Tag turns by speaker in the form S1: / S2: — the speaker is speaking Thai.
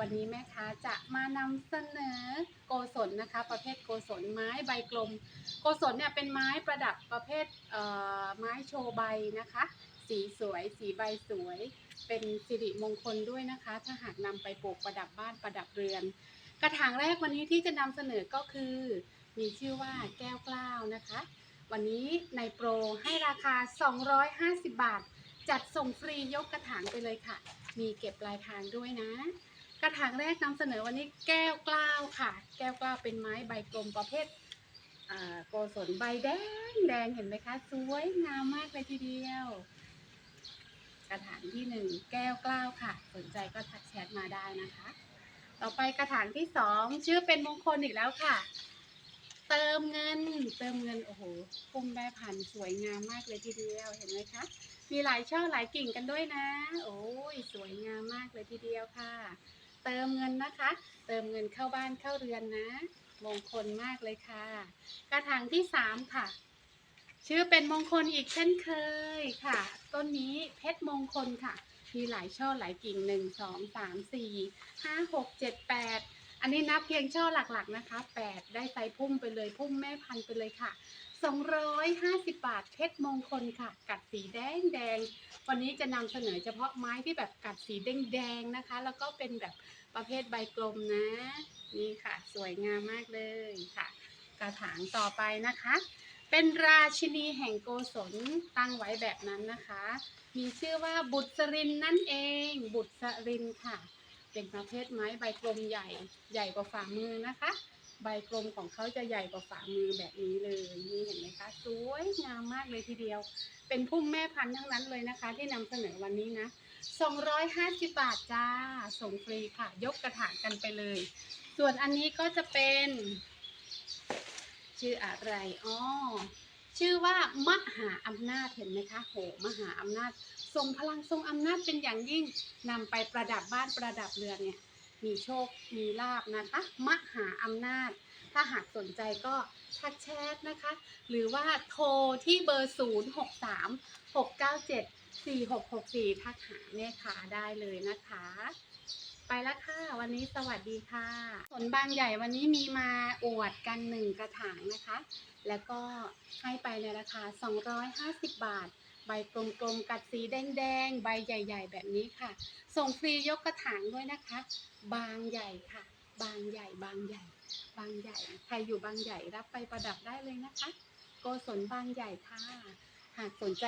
S1: วันนี้แม่ค้าจะมานำเสนอโกศลนะคะ ประเภทโกศลไม้ใบกลม โกศลเนี่ยเป็นไม้ประดับประเภทเไม้โชว์ใบนะคะ สีสวย สีใบสวย เป็นสิริมงคลด้วยนะคะ ถ้าหากนำไปปลูกประดับบ้านประดับเรือน กระถางแรกวันนี้ที่จะนำเสนอก็คือ มีชื่อว่าแก้วกล้าวนะคะ วันนี้ในโปรให้ราคา 250 บาท จัดส่งฟรียกกระถางไปเลยค่ะ มีเก็บปลายทางด้วยนะ กระถางแรกนำเสนอวันนี้แก้วกล้าวค่ะ แก้วกล้าวเป็นไม้ใบกลมประเภทโกศลใบแดงแดงเห็นไหมคะ สวยงามมากเลยทีเดียว กระถางที่หนึ่งแก้วกล้าวค่ะ สนใจก็ทักแชทมาได้นะคะ ต่อไปกระถางที่สองชื่อเป็นมงคลอีกแล้วค่ะ เติมเงิน เติมเงินโอ้โหพุ่มแม่พันธุ์สวยงามมากเลยทีเดียวเห็นไหมคะมีหลายช่อหลายกิ่งกันด้วยนะ โอ้ยสวยงามมากเลยทีเดียวค่ะ เติมเงินนะคะ เติมเงินเข้าบ้านเข้าเรือนนะ มงคลมากเลยค่ะกระถางที่สามค่ะ ชื่อเป็นมงคลอีกเช่นเคยค่ะ ต้นนี้เพชรมงคลค่ะ มีหลายช่อหลายกิ่งหนึ่งสองสามสี่ห้าหกเจ็ดแปด อันนี้นับเพียงช่อหลักๆนะคะแปดได้ไซพุ่มไปเลยพุ่มแม่พันธุ์ไปเลยค่ะสองร้อยห้าสิบบาทเพชรมงคลค่ะ กัดสีแดงแดง วันนี้จะนำเสนอเฉพาะไม้ที่แบบกัดสีแดงแดงนะคะ แล้วก็เป็นแบบประเภทใบกลมนะ นี่ค่ะ สวยงามมากเลยค่ะ กระถางต่อไปนะคะ เป็นราชินีแห่งโกศลตั้งไว้แบบนั้นนะคะ มีชื่อว่าบุตรสรินนั่นเอง บุตรสรินค่ะ เป็นประเภทไม้ใบกลมใหญ่ใหญ่กว่าฝ่ามือนะคะ ใบกลมของเขาจะใหญ่กว่าฝ่ามือแบบนี้เลยนี่เห็นไหมคะสวยงามมากเลยทีเดียว เป็นพุ่มแม่พันธุ์ทั้งนั้นเลยนะคะ ที่นำเสนอวันนี้นะ250บาทจ้าส่งฟรีค่ะ ยกกระถางกันไปเลย ส่วนอันนี้ก็จะเป็น ชื่ออะไรอ๋อ ชื่อว่ามหาอำนาจเห็นไหมคะโหมหาอำนาจ ทรงพลังทรงอำนาจเป็นอย่างยิ่งนำไปประดับบ้านประดับเรือนเนี่ยมีโชคมีลาบนะคะ มหาอำนาจ ถ้าหากสนใจก็ทักแชทนะคะ หรือว่าโทรที่เบอร์ 0 6 3 6 9 7 4 6 6 4 ทักหาแม่ค้าได้เลยนะคะ ไปแล้วค่ะ วันนี้สวัสดีค่ะ สนบางใหญ่วันนี้มีมาอวดกันหนึ่งกระถางนะคะ แล้วก็ให้ไปในราคา 250 บาท ใบกลมๆกัดสีแดงๆ ใบใหญ่ ๆ แบบนี้ค่ะ ส่งฟรียกกระถางด้วยนะคะ บางใหญ่ค่ะ บางใหญ่ บางใหญ่ บางใหญ่ ใครอยู่บางใหญ่รับไปประดับได้เลยนะคะ โกศลบางใหญ่ค่ะ หากสนใจ